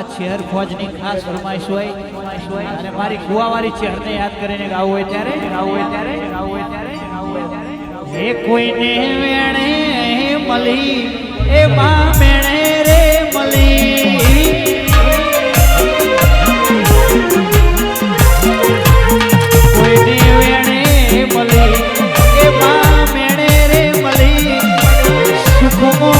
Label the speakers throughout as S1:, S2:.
S1: આ ચહેર ફોજની ખાસ ફરમાઈશ હોય. અને મારી કુવાવાળી ચહેરને યાદ કરીને ગાવું હોય ત્યારે, ગાવું હોય ત્યારે, ગાવું હોય ત્યારે, ગાવું હોય ત્યારે. હે કોઈને વેણે હે મળી એ મા મેણે રે મળી como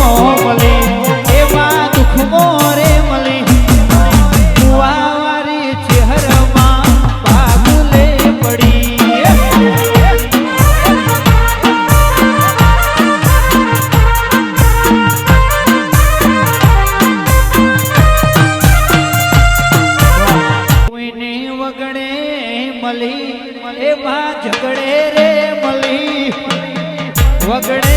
S1: મળી એમાં ઝઘડે રે મળી વગડે